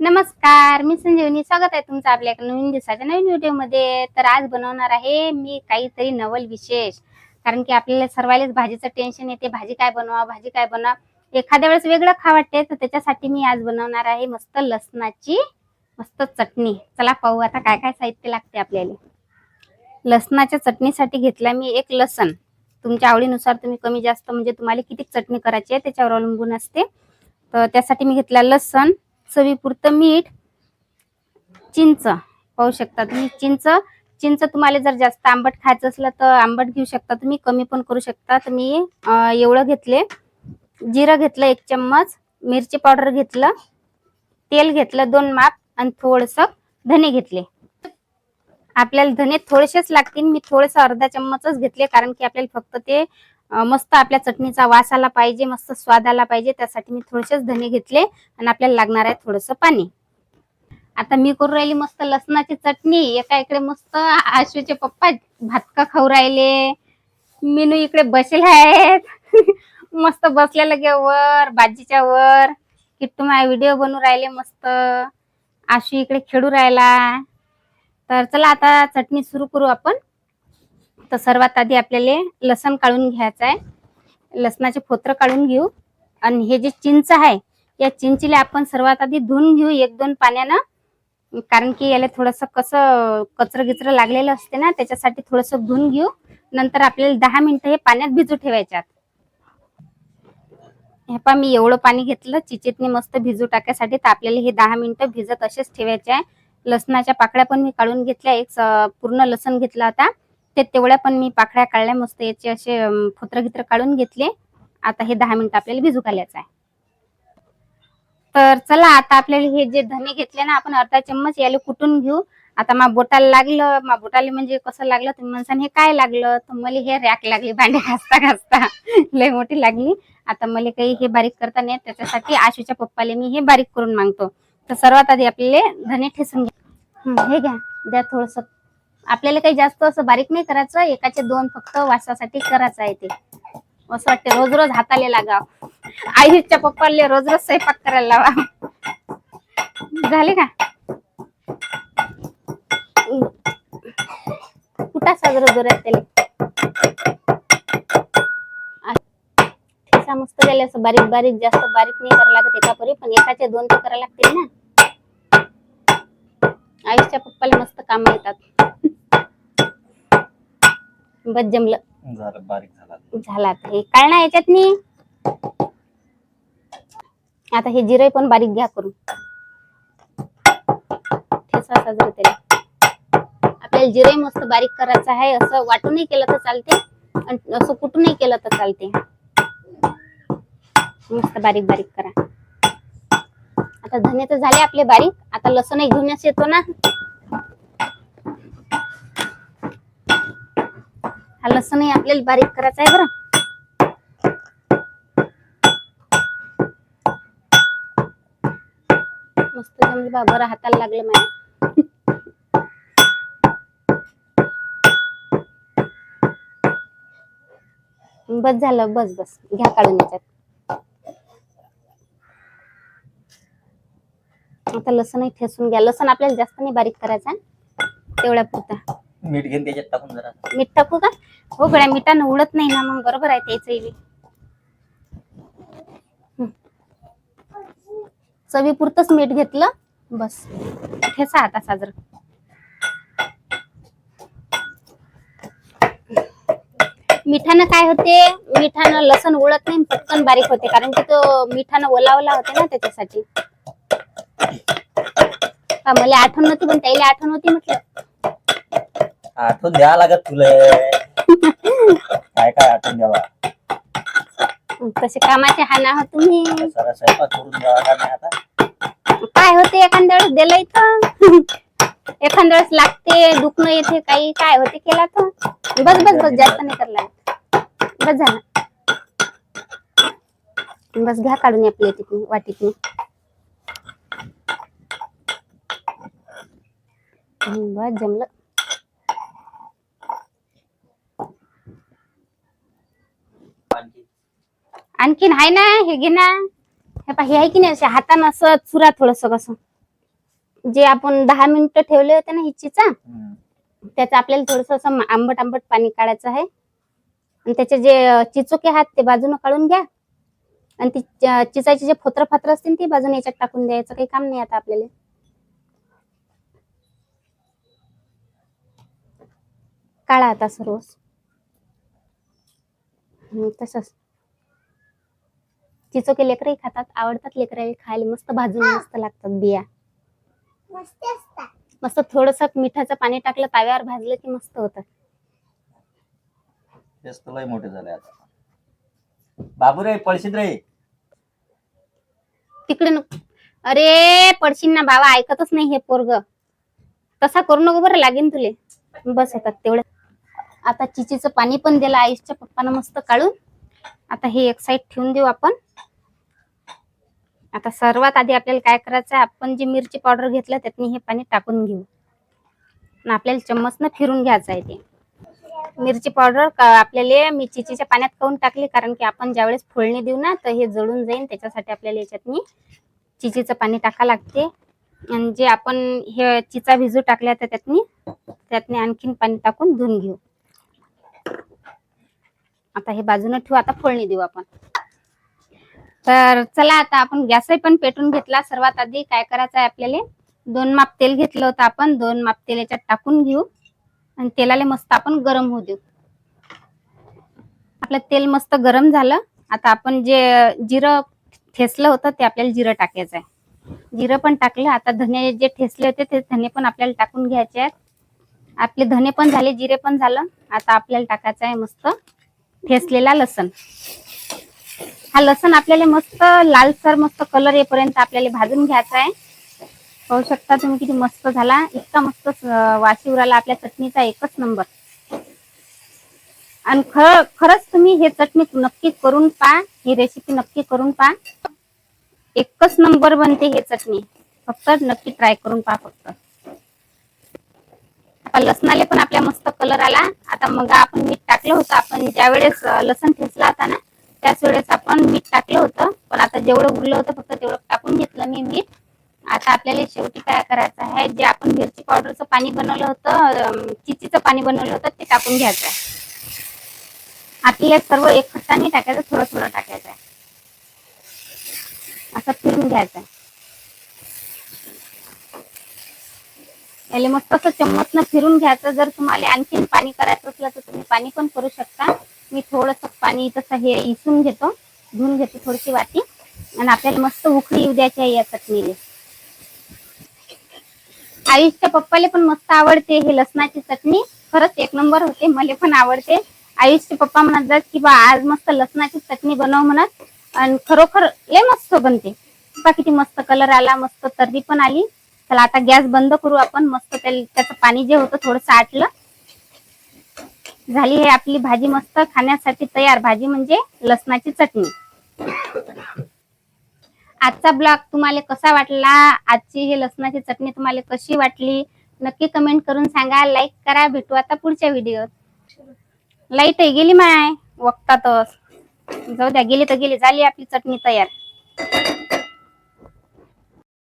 नमस्कार मी संजीवनी. स्वागत आहे तुमचं आपल्या एका नवीन दिवसाच्या नवीन व्हिडिओमध्ये. तर आज बनवणार आहे मी काहीतरी नवल विशेष. कारण की आपल्याला सर्वांनाच भाजीचं टेन्शन येते. भाजी काय बनवा भाजी काय बनवा. एखाद्या वेळेस वेगळं खा वाटते तर त्याच्यासाठी मी आज बनवणार आहे मस्त लसणाची मस्त चटणी. चला पाहू आता काय काय साहित्य लागते आपल्याला. लसणाच्या चटणीसाठी घेतला मी एक लसण. तुमच्या आवडीनुसार तुम्ही कमी जास्त म्हणजे तुम्हाला किती चटणी करायची आहे त्याच्यावर अवलंबून असते. तर त्यासाठी मी घेतला लसण चवीपुरतं मीठ चिंच पाहू शकता तुम्ही. चिंच चिंच तुम्हाला जर जास्त आंबट खायचं असलं तर आंबट घेऊ शकता तुम्ही. कमी पण करू शकता. तर मी एवढं घेतले. जिरं घेतलं एक चम्मच. मिरची पावडर घेतलं. तेल घेतलं दोन माप आणि थोडंसं धने घेतले. आपल्याला धने थोडेसेच लागतील. मी थोडंसं अर्धा चम्मचच घेतले कारण की आपल्याला फक्त ते मस्त आपल्या चटणीचा वास आला पाहिजे मस्त स्वाद आला पाहिजे. त्यासाठी मी थोडेसेच धने घेतले आणि आपल्याला लागणार आहे थोडंसं पाणी. आता मी करू राहिली मस्त लसणाची चटणी. एका इकडे मस्त आशूचे पप्पा भातका खाऊ राहिले. मेनू इकडे बसेल आहेत. मस्त बसल्या लगे वर बाजीच्या वर. किट्टू माय व्हिडिओ बनवू राहिले मस्त. आशू इकडे खेळू राहिला. तर चला आता चटणी सुरू करू आपण. तर सर्वात आधी आपल्याला लसण काढून घ्यायचं आहे. लसणाचे फोत्र काढून घेऊ. आणि हे जे चिंच आहे या चिंचीला आपण सर्वात आधी धुवून घेऊ एक दोन पाण्यानं. कारण की याला थोडस कसं कचरं गिचरं लागलेलं असते ना त्याच्यासाठी थोडस धुवून घेऊ. नंतर आपल्याला दहा मिनिटं हे पाण्यात भिजू ठेवायच्यात. हे पहा मी एवढं पाणी घेतलं. चिचेतने मस्त भिजू टाकायसाठी तर आपल्याला हे दहा मिनिटं भिजत असेच ठेवायचे आहे. लसणाच्या पाकळ्या पण मी काढून घेतल्या. एक पूर्ण लसण घेतला होता. ते तेवढ्या पण मी पाखड्या काढल्या मस्त याचे असे फुत्र गित्र काढून घेतले. आता हे दहा मिनिट आपल्याला भिजू घालायचं आहे. तर चला आता आपल्याला हे जे धने घेतले ना आपण अर्धा चम्मच याला कुटून घेऊ. आता मा बोटाला लागलं मा बोटाला म्हणजे कसं लागलं तुम्ही म्हणसान हे काय लागलं तर मला हे रॅक लागली भांडे घासता घासता. लय मोठी लागली. आता मला काही हे बारीक करता नाही त्याच्यासाठी आशूच्या पप्पाला मी हे बारीक करून मागतो. तर सर्वात आधी आपल्याला धने ठेसून घ्या. हे घ्या. द्या थोडस आपल्याला काही जास्त असं बारीक नाही करायचं एकाचे दोन फक्त वासासाठी करायचं आहे ते. असं वाटते रोज रोज हाताले लागाव. आईच्या पप्पाले रोज रोज स्वयंपाक करायला लावा. झाले का? कुठा साजरं जोरात त्याला? मस्त गेले असं बारीक बारीक जास्त बारीक नाही करावं लागत एकापरी पण एकाचे दोन तर करायला लागतील ना. आईच्या पप्पाला मस्त काम येतात. बस जमलं. झालं बारीक झाला. झाला आता. हे याच्यात नी आता हे जिरे पण बारीक घ्या करून. ठेचा साजरा त्याला आपल्याला जिरे मस्त बारीक करायचं आहे. असं वाटूनही केलं तर चालते. आणि असं कुठूनही केलं तर चालते. मस्त बारीक बारीक करा. आता धने तर झाले आपले बारीक. आता लसूणही घेऊनच येतो ना. हा लसूणही आपल्याला बारीक करायचा आहे बरं. मस्त जमलं बा बरं हाताला लागलं माझ्या. बस झालं बस बस. घ्या काढून याच्यात. आता लसणही ठेसून घ्या. लसण आपल्याला जास्त नाही बारीक करायचा तेवढ्या पुरता मीठ घेऊन त्याच्यात टाकून जरा. मीठ टाकू का? हो गड्या मिठानं उडत नाही ना मग. बरोबर आहे त्याचंही बी हं. चवीपुरतंच मीठ घेतलं बस. ठेचा आता साजर. मिठानं काय होते? मिठानं लसण उडत नाही पटकन बारीक होते. कारण की तो मिठानं ओला ओला होते ना त्याच्यासाठी. का मला आठवण नव्हती पण त्याला आठवण होती म्हटलं. आठवून द्यावं लागत तुला. काय काय आठवून द्यावा? तसे कामाचे हाना हो तुम्ही? सगळा स्वयंपाक करून द्यावा का नाही आता. काय होते एखाद्या वेळेस दिलं इथं? एखाद्या वेळेस लागते दुखणं येते काही. काय होते केला तर बस बस बस जास्त नाही करला. बस झालं. बस घ्या काढून या प्लेटीतून वाटीतून हं, बस जमलं. आणखीन आहे ना हे घे ना. हे पहा हे आहे की नाही असे हातानं असं चुरा थोडस कसं. जे आपण दहा मिनिटं ठेवले होते ना हिचीचा. त्याचं आपल्याला थोडस असं आंबट आंबट पाणी काढायचं आहे. आणि त्याचे जे चिचोके हात ते बाजूने काढून घ्या. आणि ती चिचाचे जे फोत्र फात्र असतील ते बाजूने याच्यात टाकून द्यायचं. काही काम नाही आता आपल्याला. काढा आता सर्व तसंच. चिचोके लेकरही खातात आवडतात लेकराला खायला. मस्त भाजून मस्त लागतात बिया. मस्त थोडस मिठाचं पाणी टाकलं ताव्यावर भाजलं की मस्त होतं. तेच तर लय मोठे झाले आता. बाबू रे पळशीत रे तिकडे नको. अरे पडशील ना बाबा ऐकतच नाही हे पोरग. तसा करू नको बरं लागेल तुले. बस येतात तेवढं. आता चिचीचं पाणी पण दिलं आईसच्या पप्पानं मस्त काढून. आता हे एक साईड ठेवून देऊ आपण. आता सर्वात आधी आपल्याला काय करायचं आहे आपण जे मिरची पावडर घेतलं त्यातनी हे पाणी टाकून घेऊ. आणि आपल्याला चम्मचनं फिरून घ्यायचं आहे ते. मिरची पावडर आपल्याला मी चिचीच्या पाण्यात काऊन टाकली? कारण की आपण ज्यावेळेस फोडणी देऊ ना तर हे जळून जाईल त्याच्यासाठी आपल्याला याच्यातनी चिचीचं पाणी टाका लागते. आणि जे आपण हे चिचा भिजू टाकल्या तर त्यातनी त्यातनी आणखीन पाणी टाकून धुवून घेऊ. आता हे बाजूने ठेवू आता फोडणी देऊ आपण. तर चला आता आपण गॅसही पण पेटून घेतला. सर्वात आधी काय करायचं आहे आपल्याला? दोन माप तेल घेतलं होतं आपण. दोन माप तेल याच्यात टाकून घेऊ. आणि तेलाला मस्त आपण गरम होऊ देऊ. आपलं तेल मस्त गरम झालं. आता आपण जे जिरं ठेसलं होतं ते आपल्याला जिरं टाकायचं आहे. जिरं पण टाकलं. आता धने जे ठेसले होते ते धने पण आपल्याला टाकून घ्यायचे आहेत. आपले धने पण झाले जिरे पण झालं. आता आपल्याला टाकायचं आहे मस्त. ठेसलेला लसण. हा लसण आपल्याला मस्त लालसर मस्त कलर येईपर्यंत आपल्याला भाजून घ्यायचा आहे. पाहू शकता तुम्ही किती मस्त झाला. इतका मस्त वाशी वास आपल्या चटणीचा एकच नंबर आणि खर खरंच तुम्ही हे चटणी नक्की करून पहा. ही रेसिपी नक्की करून पहा. एकच नंबर बनते हे चटणी. फक्त नक्की ट्राय करून पहा फक्त. लसणाले पण आपल्या मस्त कलर आला. आता मग आपण मीठ टाकलं होतं. आपण ज्या वेळेस लसण ठेचला होता ना त्याच वेळेस आपण मीठ टाकलं होतं. पण आता जेवढं उरलं होतं फक्त तेवढं टाकून घेतलं मी मीठ. आता आपल्याला शेवटी काय करायचं आहे? जे आपण मिरची पावडरचं पाणी बनवलं होतं चिचीचं पाणी बनवलं होतं ते टाकून घ्यायचं आहे. आपल्याला सर्व एक खट्टाने टाकायचं थोडं थोडं टाकायचं आहे. असं फिरून घ्यायचं आहे. याला मस्त असं चम्मचनं फिरून घ्यायचं. जर तुम्हाला आणखीन पाणी करायचं असलं तर तुम्ही पाणी पण करू शकता. मी थोडस पाणी तसं हे इसून घेतो. धुवून घेतो थोडीशी वाटी. आणि आपल्याला मस्त उकळी येऊ द्यायची आहे या चटणीला. आयुषच्या पप्पाला पण मस्त आवडते हे लसणाची चटणी. खरंच एक नंबर होते. मला पण आवडते. आयुषचे पप्पा म्हणत जात की बा आज मस्त लसणाची चटणी बनव म्हणत. आणि खरोखर लय मस्त बनते. किती मस्त कलर आला मस्त तर्री पण आली. चला आता गॅस बंद करू आपण. मस्त त्याला त्याचं पाणी जे होतं थोडं आटलं झाली हे आपली भाजी मस्त खाण्यासाठी तयार. भाजी म्हणजे लसणाची चटणी. आजचा ब्लॉग तुम्हाला कसा वाटला? आजची हे लसणाची चटणी तुम्हाला कशी वाटली? नक्की कमेंट करून सांगा. लाईक करा. भेटू आता पुढच्या व्हिडिओत लाइट आहे गेली माय. वक्तातच. जाऊ द्या गेली तर गेली. झाली आपली चटणी तयार.